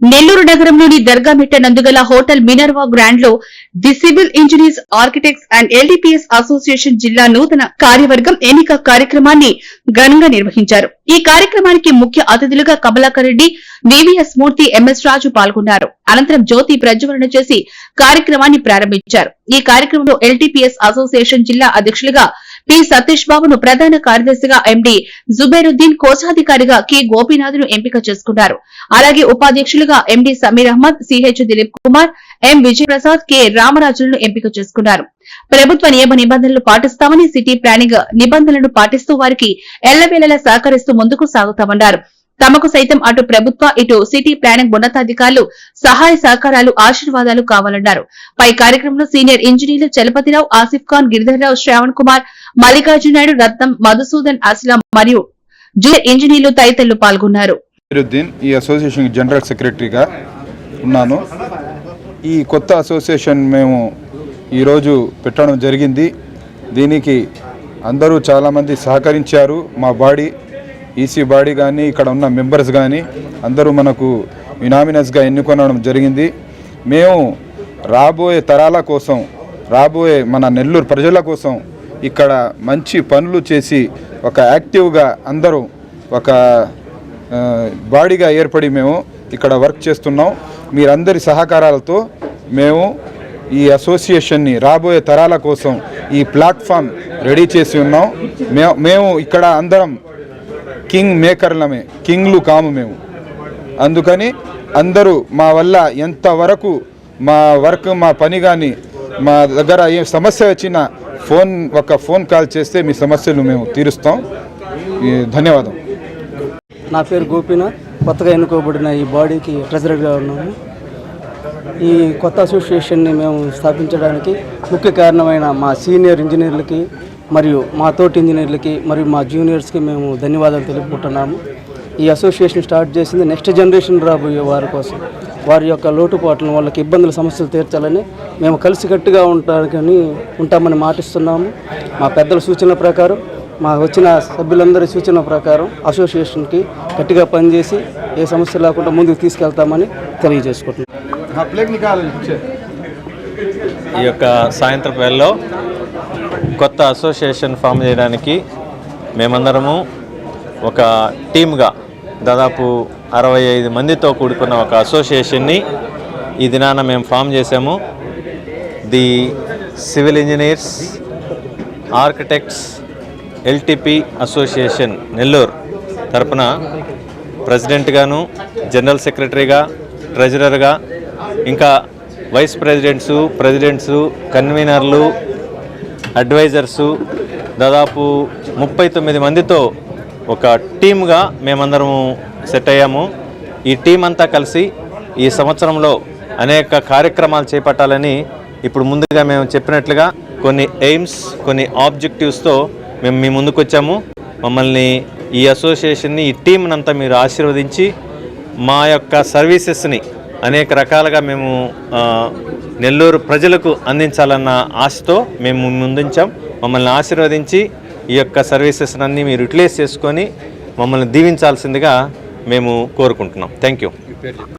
నెల్లూరు నగరంలోని దర్గామిట్ట నందుగల hotel Minerva గ్రాండ్లో the civil engineers architects and LDPS association జిల్లా నూతన కార్యవర్గం ఎన్నిక కార్యక్రమాన్ని ఘనంగా నిర్వహించారు. ఈ కార్యక్రమానికి ముఖ్య అతిథులుగా కమలాకర్ రెడ్డి వివిఎస్ మూర్తి ఎంఎస్ రాజు పాల్గొన్నారు. అనంతరం జ్యోతి ప్రజ్వలన చేసి కార్యక్రమాన్ని ప్రారంభించారు. ఈ కార్యక్రమంలో ఎల్టీపీఎస్ అసోసియేషన్ జిల్లా అధ్యక్షులుగా పి సతీష్ బాబును ప్రధాన కార్యదర్శిగా ఎండి జుబైరుద్దీన్ కోశాధికారిగా కె గోపీనాథ్ను ఎంపిక చేసుకున్నారు. అలాగే ఉపాధ్యక్షులుగా MD Sameer Ahmed CH Dilip Kumar M Vijayaprasad K రామరాజులను ఎంపిక చేసుకున్నారు. ప్రభుత్వ నియమ నిబంధనలు పాటిస్తామని సిటీ ప్లానింగ్ నిబంధనలను పాటిస్తూ వారికి ఎల్లవేళలా సహకరిస్తూ ముందుకు సాగుతామన్నారు. తమకు సైతం అటు ప్రభుత్వ ఇటు సిటీ ప్లానింగ్ ఉన్నతాధికారులు సహాయ సహకారాలు ఆశీర్వాదాలు కావాలన్నారు. పై కార్యక్రమంలో సీనియర్ ఇంజనీర్లు చలపతిరావు ఆసిఫ్ ఖాన్ గిరిధర్రావు శ్రావణ్ కుమార్ మల్లికార్జున నాయుడు రత్నం మధుసూదన్ అస్లాం మరియు జూనియర్ ఇంజనీర్లు తదితరులు పాల్గొన్నారు. ఈ అసోసియేషన్ జనరల్ సెక్రటరీగా ఉన్నాను. ఈ కొత్త అసోసియేషన్ మేము ఈరోజు పెట్టడం జరిగింది. దీనికి అందరూ చాలామంది సహకరించారు. మా బాడీ ఈసీ బాడీ కానీ ఇక్కడ ఉన్న మెంబర్స్ కానీ అందరూ మనకు యునామినస్గా ఎన్నుకొనడం జరిగింది. మేము రాబోయే తరాల కోసం రాబోయే మన నెల్లూరు ప్రజల కోసం ఇక్కడ మంచి పనులు చేసి ఒక యాక్టివ్గా అందరూ ఒక బాడీగా ఏర్పడి మేము ఇక్కడ వర్క్ చేస్తున్నాం. మీరందరి సహకారాలతో మేము ఈ అసోసియేషన్ని రాబోయే తరాల కోసం ఈ ప్లాట్ఫామ్ రెడీ చేసి ఉన్నాం. మేము ఇక్కడ అందరం కింగ్ మేకర్లమే కింగ్లు కాము మేము. అందుకని అందరూ మా వల్ల ఎంతవరకు మా వర్క్ మా పని కానీ మా దగ్గర ఏ సమస్య వచ్చినా ఫోన్ ఒక ఫోన్ కాల్ చేస్తే మీ సమస్యలు మేము తీరుస్తాం. ధన్యవాదం. నా పేరు గోపీనాథ్. కొత్తగా ఎన్నుకోబడిన ఈ బాడీకి ట్రెజరర్గా ఉన్నాము. ఈ కొత్త అసోసియేషన్ని మేము స్థాపించడానికి ముఖ్య కారణమైన మా సీనియర్ ఇంజనీర్లకి మరియు మా తోటి ఇంజనీర్లకి మరియు మా జూనియర్స్కి మేము ధన్యవాదాలు తెలుపుకుంటున్నాము. ఈ అసోసియేషన్ స్టార్ట్ చేసింది నెక్స్ట్ జనరేషన్ రాబోయే వారి కోసం. వారి యొక్క లోటుపాట్లను వాళ్ళకి ఇబ్బందుల సమస్యలు తీర్చాలని మేము కలిసికట్టుగా ఉంటానికి ఉంటామని మాటిస్తున్నాము. మా పెద్దల సూచనల ప్రకారం మా వచ్చిన సభ్యులందరి సూచన ప్రకారం అసోసియేషన్కి గట్టిగా పనిచేసి ఏ సమస్య లేకుండా ముందుకు తీసుకెళ్తామని తెలియజేసుకుంటున్నాం. ఈ యొక్క సాయంత్రం వేళలో కొత్త అసోసియేషన్ ఫామ్ చేయడానికి మేమందరము ఒక టీమ్గా దాదాపు అరవై ఐదు మందితో కూడుకున్న ఒక అసోసియేషన్ని ఈ దినాన మేము ఫామ్ చేసాము the civil engineers architects LTP association Nellore తరపున ప్రెసిడెంట్గాను జనరల్ సెక్రటరీగా ట్రెజరర్గా ఇంకా వైస్ ప్రెసిడెంట్సు ప్రెసిడెంట్సు కన్వీనర్లు అడ్వైజర్సు దాదాపు ముప్పై తొమ్మిది మందితో ఒక టీమ్గా మేమందరము సెట్ అయ్యాము. ఈ టీం అంతా కలిసి ఈ సంవత్సరంలో అనేక కార్యక్రమాలు చేపట్టాలని ఇప్పుడు ముందుగా మేము చెప్పినట్లుగా కొన్ని ఎయిమ్స్ కొన్ని ఆబ్జెక్టివ్స్తో మేము మీ ముందుకు వచ్చాము మమ్మల్ని ఈ అసోసియేషన్ని ఈ టీంనంతా మీరు ఆశీర్వదించి మా యొక్క సర్వీసెస్ని అనేక రకాలుగా మేము నెల్లూరు ప్రజలకు అందించాలన్న ఆశతో మేము ముందుంచాం. మమ్మల్ని ఆశీర్వదించి ఈ యొక్క సర్వీసెస్ అన్నీ మీరు యూటిలైజ్ చేసుకొని మమ్మల్ని దీవించాల్సిందిగా మేము కోరుకుంటున్నాం. Thank you